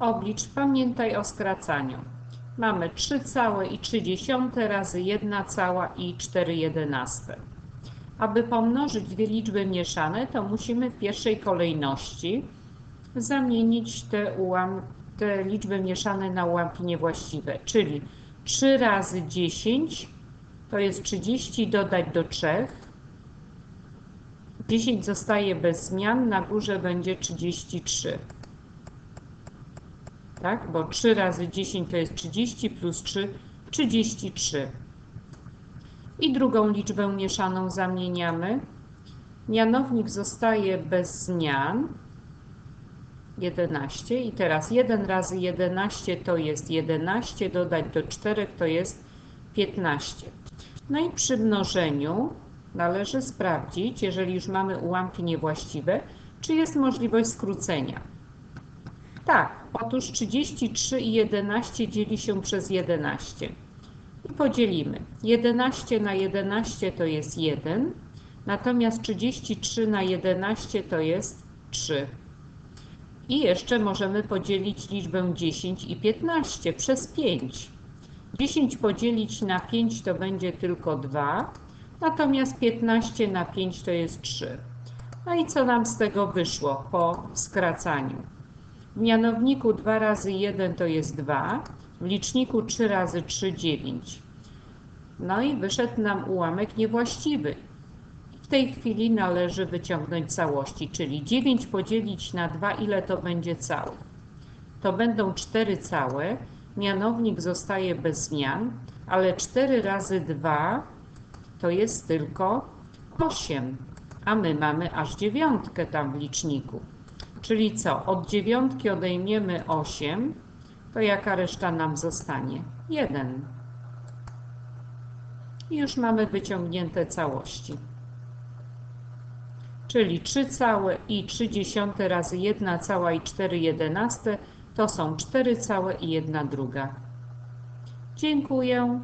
Oblicz, pamiętaj o skracaniu. Mamy 3 całe i 3 dziesiąte razy 1 cała i 4 jedenaste. Aby pomnożyć dwie liczby mieszane, to musimy w pierwszej kolejności zamienić te, ułam, te liczby mieszane na ułamki niewłaściwe, czyli 3 razy 10 to jest 30 dodać do 3. 10 zostaje bez zmian, na górze będzie 33. Tak, bo 3 razy 10 to jest 30 plus 3, 33. I drugą liczbę mieszaną zamieniamy. Mianownik zostaje bez zmian. 11 i teraz 1 razy 11 to jest 11, dodać do 4 to jest 15. No i przy mnożeniu należy sprawdzić, jeżeli już mamy ułamki niewłaściwe, czy jest możliwość skrócenia. Tak, otóż 33 i 11 dzieli się przez 11. I podzielimy. 11 na 11 to jest 1, natomiast 33 na 11 to jest 3. I jeszcze możemy podzielić liczbę 10 i 15 przez 5. 10 podzielić na 5 to będzie tylko 2, natomiast 15 na 5 to jest 3. No i co nam z tego wyszło po skracaniu? W mianowniku 2 razy 1 to jest 2, w liczniku 3 razy 3 9. No i wyszedł nam ułamek niewłaściwy. W tej chwili należy wyciągnąć całości, czyli 9 podzielić na 2, ile to będzie całe? To będą 4 całe, mianownik zostaje bez zmian, ale 4 razy 2 to jest tylko 8, a my mamy aż dziewiątkę tam w liczniku. Czyli co? Od dziewiątki odejmiemy 8, to jaka reszta nam zostanie? 1. I już mamy wyciągnięte całości. Czyli 3 całe i 3 dziesiąte razy 1 cała i 4 jedenaste to są 4 całe i 1 druga. Dziękuję.